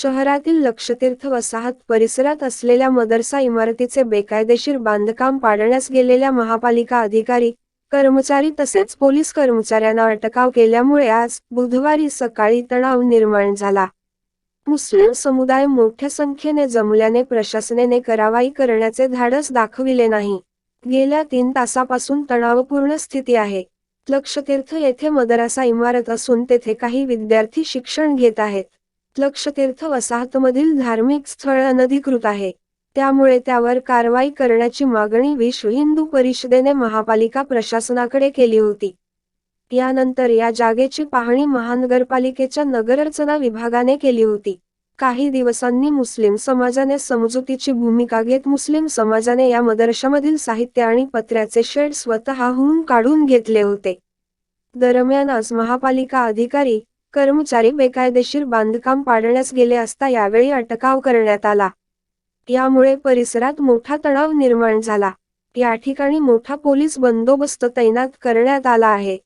शहरातील लक्षतीर्थ वसाहत परिसरात असलेल्या मदरसा इमारतीचे बेकायदेशीर बांधकाम पाडण्यास गेलेल्या महापालिका अधिकारी कर्मचारी तसेच पोलीस कर्मचाऱ्यांना अटकाव केल्यामुळे आज बुधवारी सकाळी तणाव निर्माण झाला. मुस्लिम समुदाय मोठ्या संख्येने जमल्याने प्रशासनाने कारवाई करण्याचे धाडस दाखविले नाही. गेल्या तीन तासापासून तणावपूर्ण स्थिती आहे. लक्षतीर्थ येथे मदरसा इमारत असून तेथे काही विद्यार्थी शिक्षण घेत आहेत. लक्षतीर्थ वसाहतमधील धार्मिक स्थळ अनधिकृत आहे. त्यामुळे त्यावर कारवाई करण्याची मागणी विश्व हिंदू परिषदेने महापालिका प्रशासनाकडे केली होती. यानंतर या जागेची पाहणी महानगरपालिकेच्या नगररचना विभागाने केली होती. काही दिवसांनी मुस्लिम समाजाने समजुतीची भूमिका घेत मुस्लिम समाजाने या मदरशामधील साहित्य आणि पत्र्याचे शेड स्वतःहून काढून घेतले होते. दरम्यान आज महापालिका अधिकारी कर्मचारी बेकायदेशीर बांधकाम पाडण्यास गेले असता यावेळी अटकाव करण्यात आला. यामुळे परिसरात मोठा तणाव निर्माण झाला. या ठिकाणी मोठा पोलीस बंदोबस्त तैनात करण्यात आला आहे.